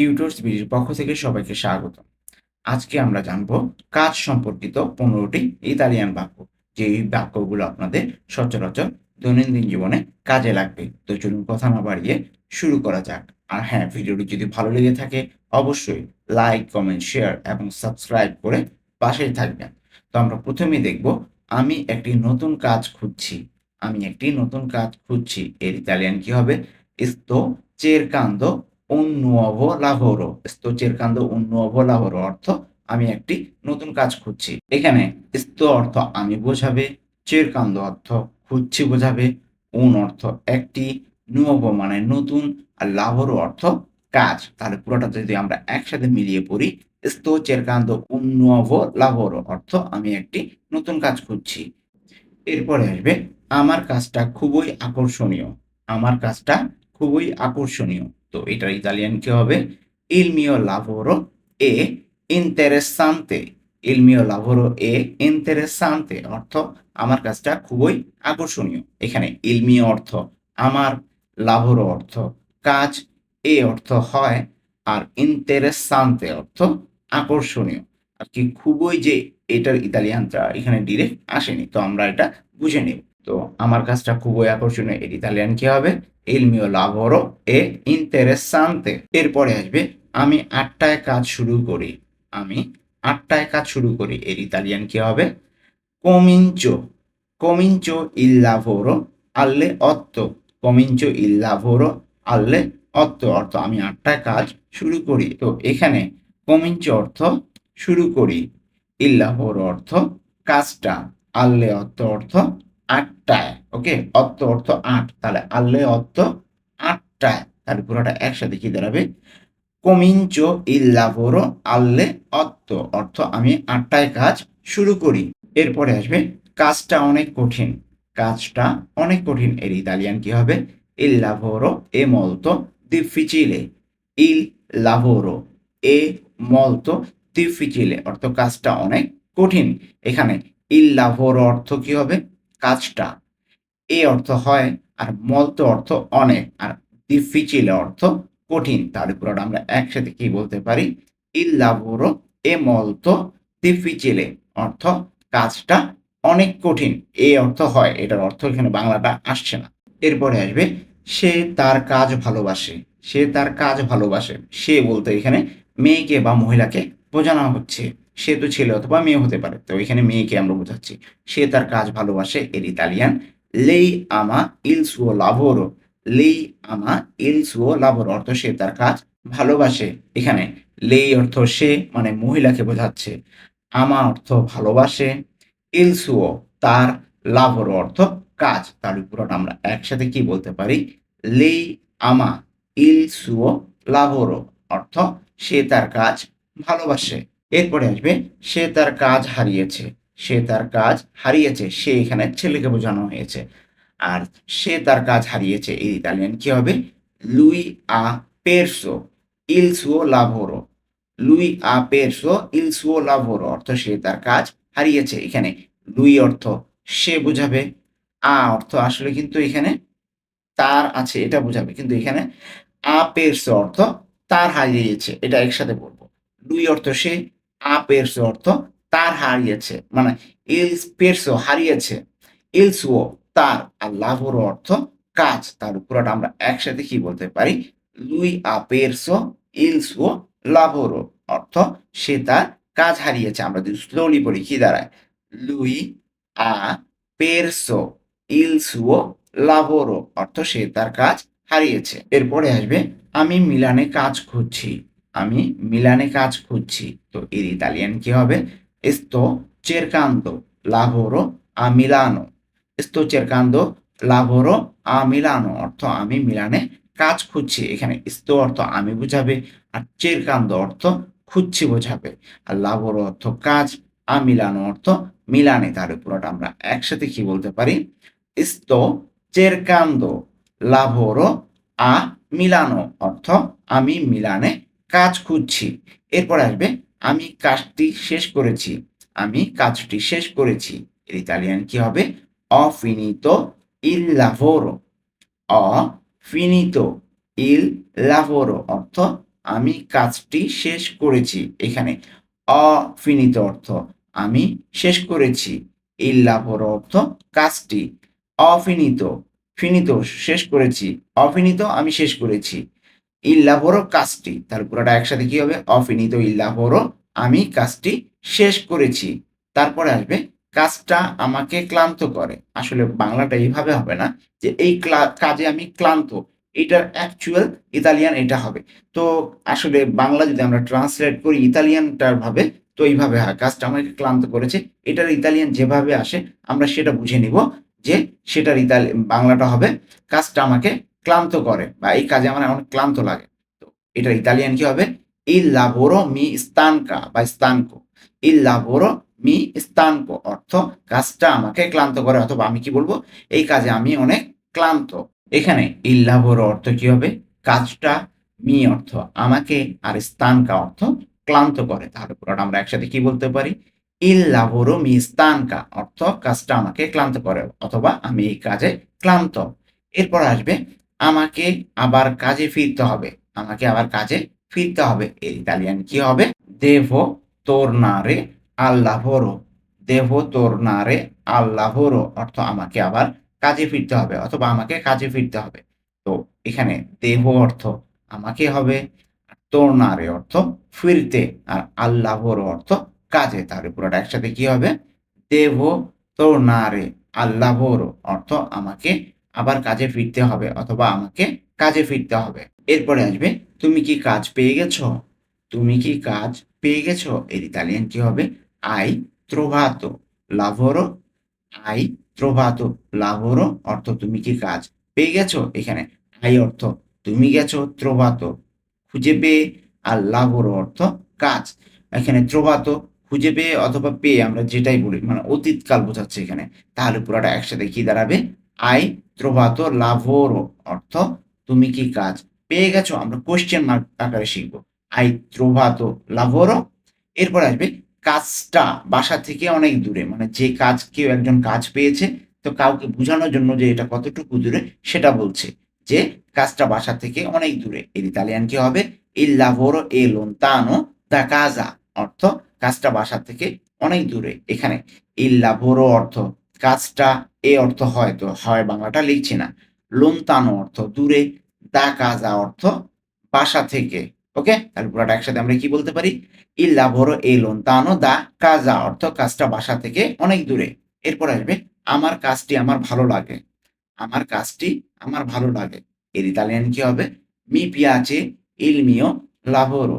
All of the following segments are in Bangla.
টিউটর্স বিডির পক্ষ থেকে সবাইকে স্বাগত। আজকে আমরা জানব কাজ সম্পর্কিত পনেরোটি ইতালিয়ান বাক্য, যে বাক্যগুলো আপনাদের সচরাচর দৈনন্দিন জীবনে কাজে লাগবে। তো চলুন কথা না বাড়িয়ে শুরু করা যাক। আর হ্যাঁ ভিডিওটি যদি ভালো লেগে থাকে, অবশ্যই লাইক কমেন্ট শেয়ার এবং সাবস্ক্রাইব করে পাশেই থাকবেন। তো আমরা প্রথমেই দেখব, আমি একটি নতুন কাজ খুঁজছি। আমি একটি নতুন কাজ খুঁজছি। এর ইতালিয়ান কি হবে? Sto cercando un nuovo lavoro. Sto cercando un nuovo lavoro, অর্থ আমি একটি নতুন কাজ খুঁজছি। এখানে sto অর্থ আমি বোঝাবে, cercando অর্থ খুঁজছি বোঝাবে, un অর্থ একটি nuovo মানে নতুন, আর lavoro অর্থ কাজ। তাহলে পুরোটা যদি আমরা একসাথে মিলিয়ে পড়ি, sto cercando un nuovo lavoro, অর্থ আমি একটি নতুন কাজ খুঁজছি। এরপরে আসবে, আমার কাজটা খুবই আকর্ষণীয়। আমার কাজটা খুবই আকর্ষণীয়। তো এটার ইতালিয়ান কি হবে? Il mio lavoro è interessante il mio lavoro è interessante অর্থ আমার কাজটা খুবই আকর্ষণীয়। এখানে mio অর্থ, আমার lavoro অর্থ, কাজ এ অর্থ হয় আর interessante অর্থ আকর্ষণীয়। আর কি খুবই যে এটার ইতালিয়ানটা এখানে ডিরেক্ট আসেনি, তো আমরা এটা বুঝে নেব। তো আমার কাজটা খুবই আকর্ষণীয় এর ইতালিয়ান কি হবে? এলমিও লাভরো এ ইন্টারেসান্তে এরপরে আসবে, আমি আটটায় কাজ শুরু করি, আমি আটটায় কাজ শুরু করি, এর ইতালিয়ান কি হবে? কমিঞ্চো ইল ইল্লাভরো আল্লে অত্ত কমিঞ্চো ইল্লাভরো আল্লে অত্ত অর্থ আমি আটটায় কাজ শুরু করি, তো এখানে কমিঞ্চো অর্থ শুরু করি ইল্লাভরো অর্থ কাজটা আল্লে অত্ত অর্থ আটটায়, ওকে? অর্থ অর্থ আট। তাহলে আল্লে অর্থ আটটায়। তাহলে পুরোটা একসাথে কি দাঁড়াবে? il lavoro alle otto অর্থ, আমি আটটায় কাজ শুরু করি। এরপরে আসবে কাজটা অনেক কঠিন। কাজটা অনেক কঠিন। এর ইতালিয়ান কি হবে? il lavoro è molto difficile il lavoro è molto difficile অর্থ কাজটা অনেক কঠিন। এখানে il lavoro অর্থ কি হবে? কাজটা। এ অর্থ হয় আর মলতো অর্থ অনেক, আর difficile অর্থ কঠিন। তাহলে পুরোটা আমরা একসাথে কি বলতে পারি? il এ molto difficile অর্থ কাজটা অনেক কঠিন। এ অর্থ হয়, এটার অর্থ এখানে বাংলাটা আসছে না। এরপরে আসবে, সে তার কাজ ভালোবাসে, সে তার কাজ ভালোবাসে। সে বলতে এখানে মেয়েকে বা মহিলাকে বোঝানো হচ্ছে। সে তো ছেলে অথবা মেয়ে হতে পারে। তো এখানে মেয়েকে আমরা বোঝাচ্ছি। সে তার কাজ ভালোবাসে, এর ইতালিয়ান। লেই আমা ইল সুও লাভোরো। লেই আমা ইল সুও লাভোরো অর্থ সে তার কাজ ভালোবাসে। এখানে লেই অর্থ সে মানে মহিলাকে বোঝাচ্ছে। আমা অর্থ ভালোবাসে। ইল সুও তার লাভোরো অর্থ কাজ। তার পুরোটা আমরা একসাথে কি বলতে পারি? লেই আমা ইল সুও লাভোরো অর্থ সে তার কাজ ভালোবাসে। এরপরে আসবে, সে তার কাজ হারিয়েছে, সে তার কাজ হারিয়েছে, সে এখানে ছেলেকে বোঝানো হয়েছে। আর সে তার কাজ হারিয়েছে এই ইতালিয়ান কি হবে? লুই আ পেরসো ইল সুও লাভোরো লুই আ পেরসো ইল সুও লাভোরো অর্থ সে তার কাজ হারিয়েছে এখানে। লুই অর্থ সে বোঝাবে। আ অর্থ আসলে কিন্তু এখানে তার আছে, এটা বোঝাবে। কিন্তু এখানে আ পেরসো অর্থ তার হারিয়েছে, এটা একসাথে বলব। লুই অর্থ সে আ পেরসো অর্থ তার হারিয়েছে। মানে ইল পেরসো হারিয়েছে। ইলসুও তার আর লাভোরো অর্থ কাজ। তার পুরোটা আমরা একসাথে কি বলতে পারি? লুই আ পেরসো ইলসও লাভোরো অর্থ সে তার কাজ হারিয়েছে। আমরা যদি স্লোলি পড়ি, কি দাঁড়ায়? লুই আ পেরসো ইল সুও লাভোরো অর্থ সে তার কাজ হারিয়েছে। এরপরে আসবে, আমি মিলানে কাজ খুঁজছি। আমি মিলানে কাজ খুঁজছি। তো এর ইতালিয়ান কি হবে? এস্তো চেরকান্দো লাভোরো আ মিলানো এস্তো চেরকান্দো লাভোরো আ মিলানো অর্থ আমি মিলানে কাজ খুঁজছি। এখানে ইস্তো অর্থ আমি বোঝাবে আর চেরকান্দ অর্থ খুঁজছি বোঝাবে। আর লাভোরো অর্থ কাজ আ মিলানো অর্থ মিলানে। তার উপরটা আমরা একসাথে কি বলতে পারি? ইস্তো চেরকান্দো লাভোরো আ মিলানো অর্থ আমি মিলানে কাজ খুঁজছি। এরপর আসবে, আমি কাজটি শেষ করেছি। আমি কাজটি শেষ করেছি। এর ইতালিয়ান কি হবে? অ ফিনিতো ইল লাভোরো অ ফিনিতো ইল লাভোরো অর্থ আমি কাজটি শেষ করেছি। এখানে অফিনিত অর্থ আমি শেষ করেছি। ইল লাভোরো অর্থ কাজটি। অফিনিত ফিনিত শেষ করেছি। অফিনিত আমি শেষ করেছি। ইল্লাভোরো কাজটি। তাহলে পুরোটা একসাথে কি হবে? অফিনিত ইল্লাভোরো আমি কাজটি শেষ করেছি। তারপরে আসবে, কাজটা আমাকে ক্লান্ত করে। আসলে বাংলাটা এইভাবে হবে না যে এই কাজে আমি ক্লান্ত। এটার অ্যাকচুয়াল ইতালিয়ান এটা হবে। তো আসলে বাংলা যদি আমরা ট্রান্সলেট করি ইতালিয়ানটার ভাবে, তো এইভাবে হয়। কাজটা আমাকে ক্লান্ত করেছে। এটার ইতালিয়ান যেভাবে আসে, আমরা সেটা বুঝে নিব যে সেটার ইতালি, বাংলাটা হবে, কাজটা আমাকে ক্লান্ত করে বা এই কাজে আমার অনেক ক্লান্ত লাগে। তো এটার ইতালিয়ান কি হবে? ইল লাবোরো মি স্তানকা বা স্তানকো ইল লাবোরো মি স্তানকো অর্থ কাজটা আমাকে ক্লান্ত করে অথবা আমি কি বলব? এই কাজে আমি অনেক ক্লান্ত। এখানে ইল লাবোরো অর্থ কি হবে? কাজটা মি অর্থ আমাকে আর স্তানকা অর্থ ক্লান্ত করে। তাহলে পুরোটা আমরা একসাথে কি বলতে পারি? ইল লাবোরো মি স্তানকা অর্থ কাজটা আমাকে ক্লান্ত করে অথবা আমি এই কাজে ক্লান্ত। এরপর আসবে আমাকে আবার কাজে ফিরতে হবে। আমাকে আবার কাজে ফিরতে হবে। এর ইতালিয়ান কি হবে? দেভো তোরনারে আল্লাভোরো দেভো তোরনারে আল্লাভোরো অর্থ আমাকে আবার কাজে ফিরতে হবে অথবা আমাকে কাজে ফিরতে হবে। তো এখানে দেহ অর্থ আমাকে হবে তোরনারে অর্থ ফিরতে, আর আল্লাহর অর্থ কাজে। তাহলে পুরোটা একসাথে কি হবে? দেহ তোরনারে আল্লাহর অর্থ আমাকে আবার কাজে ফিরতে হবে অথবা আমাকে কাজে ফিরতে হবে। এরপরে আসবে, তুমি কি কাজ পেয়ে গেছো? তুমি কি কাজ পেয়ে গেছো? এর ইতালিয়ান কি হবে? আই ত্রোভাতো লাভোরো আই ত্রোভাতো লাভোরো অর্থ, তুমি কি কাজ পেয়ে গেছো? এখানে আই অর্থ, তুমি গেছো ত্রোভাতো খুঁজে পেয়ে। আর লাভোরো অর্থ, কাজ। এখানে ত্রোভাতো খুঁজে পেয়ে অথবা পেয়ে আমরা যেটাই বলি মানে অতীতকাল বোঝাচ্ছে এখানে। তাহলে পুরোটা একসাথে কি দাঁড়াবে? আই ত্রোভাতো লাভোরো, অর্থ তুমি কি কাজ? পেয়ে গেছো, আমরা কোশ্চেন মার্ক আকারে শিখব। আই ত্রোভাতো লাভোরো, এরপর আসবে কাজটা, বাসা থেকে অনেক দূরে মানে যে কাজ কেউ একজন কাজ পেয়েছে, তো কাউকে বোঝানোর জন্য যে এটা কতটুকু দূরে, সেটা বলছে যে কাজটা বাসা থেকে অনেক দূরে। এর ইতালিয়ান কি হবে? ইল লাভোরো এ লোনতানো দা কাজা, অর্থ কাজটা বাসা থেকে অনেক দূরে, এখানে। ইল লাভোরো অর্থ কাজটা এ অর্থ হয়, তো হয় বাংলাটা লিখছি না। লোনতানো অর্থ দূরে দা কাজা অর্থ বাসা থেকে, ওকে? তাহলে পুরোটা একসাথে আমরা কি বলতে পারি? ইল লাভোরো এ লোনতানো দা কাজা অর্থ কাজটা বাসা থেকে অনেক দূরে। এরপর আসবে, আমার কাজটি আমার ভালো লাগে। আমার কাজটি আমার ভালো লাগে। এর ইতালিয়ান কি হবে? মি পিয়াচে ইল মিও লাভোরো।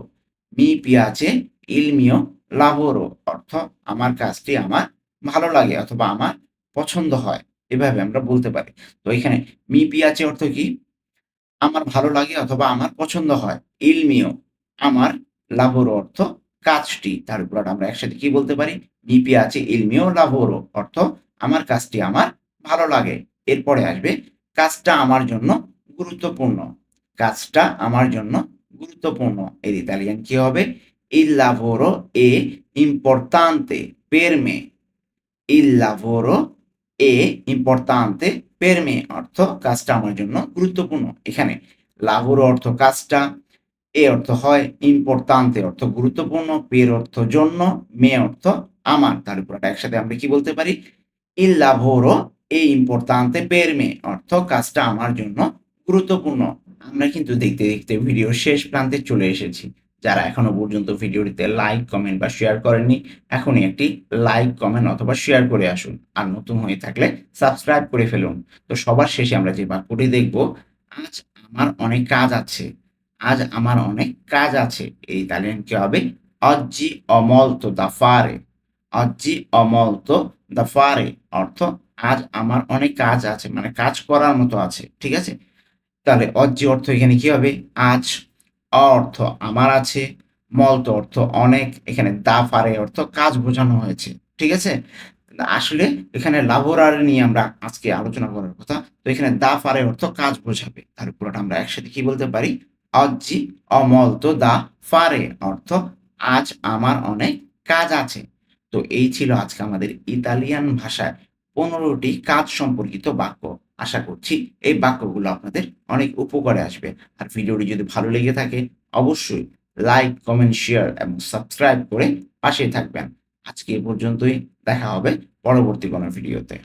মি পিয়াচে ইল মিও লাভোরো অর্থ আমার কাজটি আমার ভালো লাগে অথবা আমার পছন্দ হয়, এভাবে আমরা বলতে পারি। তো এখানে মি পিয়াচে অর্থ কি? আমার ভালো লাগে অথবা আমার পছন্দ হয়। ইলমিও আমার লাভোরো অর্থ কাজটি। তার উপর আমরা একসাথে কি বলতে পারি? মি পিয়াচে ইলমিও লাভোরো অর্থ আমার কাজটি আমার ভালো লাগে। এরপরে আসবে, কাজটা আমার জন্য গুরুত্বপূর্ণ। কাজটা আমার জন্য গুরুত্বপূর্ণ। এর ইতালিয়ান কি হবে? il lavoro è importante per me il è importante per অর্থ কাজটা আমার জন্য গুরুত্বপূর্ণ। এখানে লাভোর অর্থ কাজটা, এ অর্থ হয় ইম্পর্তান্তে অর্থ গুরুত্বপূর্ণ পের অর্থ জন্য মে অর্থ আমার। তার উপরটা একসাথে আমরা কি বলতে পারি? ইল লাভোরো এ ইম্পর্তান্তে পের মে অর্থ কাজটা আমার জন্য গুরুত্বপূর্ণ। আমরা কিন্তু দেখতে দেখতে ভিডিও শেষ প্রান্তে চলে এসেছি। যারা এখনও পর্যন্ত ভিডিওটিতে লাইক কমেন্ট বা শেয়ার করেননি, এখনই একটি লাইক কমেন্ট অথবা শেয়ার করে আসুন। আর নতুন হয়ে থাকলে সাবস্ক্রাইব করে ফেলুন। তো সবার শেষে আমরা যে বাক্যটি দেখব, আজ আমার অনেক কাজ আছে। আজ আমার অনেক কাজ আছে। এই ইতালিয়ান কি হবে? অজ্জি অমলতো দা ফারে অজ্জি অমলতো দা ফারে অর্থ, আজ আমার অনেক কাজ আছে। মানে কাজ করার মতো আছে। ঠিক আছে? তাহলে অজ্জি অর্থ এখানে কি হবে? আজ অর্থ আমার আছে মলত অর্থ অনেক, এখানে দা ফারে অর্থ কাজ বোঝানো হয়েছে, ঠিক আছে? আসলে এখানে লাভোরার নিয়ে আমরা আজকে আলোচনা করার কথা, তো এখানে দা ফারে অর্থ কাজ বোঝাবে, তার পুরোটা আমরা একসাথে কি বলতে পারি? অজ্জি অমলত দা ফারে, অর্থ আজ আমার অনেক কাজ আছে, তো এই ছিল আজকে আমাদের ইতালিয়ান ভাষায় পনেরোটি কাজ সম্পর্কিত বাক্য। আশা করছি এই বাক্যগুলো আপনাদের অনেক উপকারে আসবে। আর ভিডিওটি যদি ভালো লেগে থাকে, অবশ্যই লাইক কমেন্ট শেয়ার এবং সাবস্ক্রাইব করে পাশে থাকবেন। আজকে এ পর্যন্তই, দেখা হবে পরবর্তী কোনো ভিডিওতে।